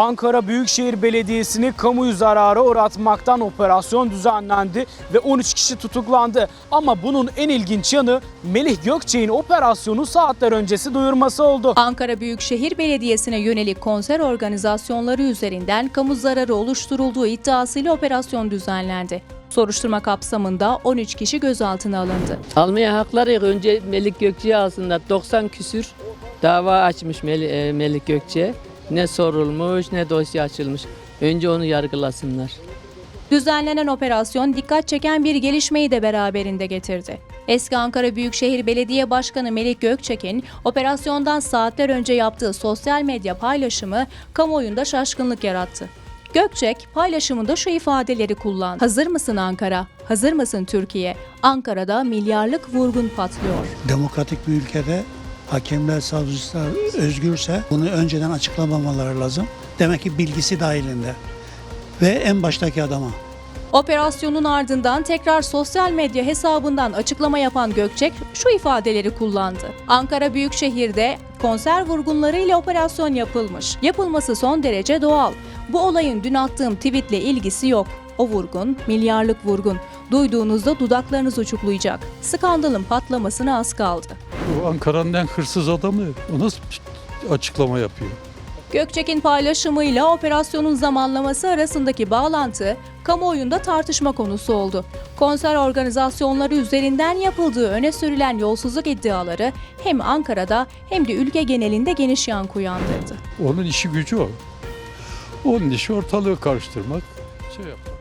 Ankara Büyükşehir Belediyesi'ni kamuyu zarara uğratmaktan operasyon düzenlendi ve 13 kişi tutuklandı. Ama bunun en ilginç yanı Melih Gökçek'in operasyonu saatler öncesi duyurması oldu. Ankara Büyükşehir Belediyesi'ne yönelik konser organizasyonları üzerinden kamu zararı oluşturulduğu iddiasıyla operasyon düzenlendi. Soruşturma kapsamında 13 kişi gözaltına alındı. Almaya hakları yok. Önce Melik Gökçe'ye aslında 90 küsür dava açmış Mel- e, Melik Gökçe. Ne sorulmuş ne dosya açılmış. Önce onu yargılasınlar. Düzenlenen operasyon dikkat çeken bir gelişmeyi de beraberinde getirdi. Eski Ankara Büyükşehir Belediye Başkanı Melik Gökçek'in operasyondan saatler önce yaptığı sosyal medya paylaşımı kamuoyunda şaşkınlık yarattı. Gökçek paylaşımında şu ifadeleri kullandı. Hazır mısın Ankara? Hazır mısın Türkiye? Ankara'da milyarlık vurgun patlıyor. Demokratik bir ülkede hakemler, savcılar özgürse bunu önceden açıklamamaları lazım. Demek ki bilgisi dahilinde. Ve en baştaki adama. Operasyonun ardından tekrar sosyal medya hesabından açıklama yapan Gökçek şu ifadeleri kullandı. Ankara Büyükşehir'de konser vurgunlarıyla operasyon yapılmış. Yapılması son derece doğal. Bu olayın dün attığım tweetle ilgisi yok. O vurgun milyarlık vurgun. Duyduğunuzda dudaklarınız uçuklayacak. Skandalın patlamasına az kaldı. Bu Ankara'nın en hırsız adamı. O nasıl açıklama yapıyor? Gökçek'in paylaşımıyla operasyonun zamanlaması arasındaki bağlantı kamuoyunda tartışma konusu oldu. Konser organizasyonları üzerinden yapıldığı öne sürülen yolsuzluk iddiaları hem Ankara'da hem de ülke genelinde geniş yankı uyandırdı. Onun işi gücü o. Onun işi ortalığı karıştırmak. Şey yapmak.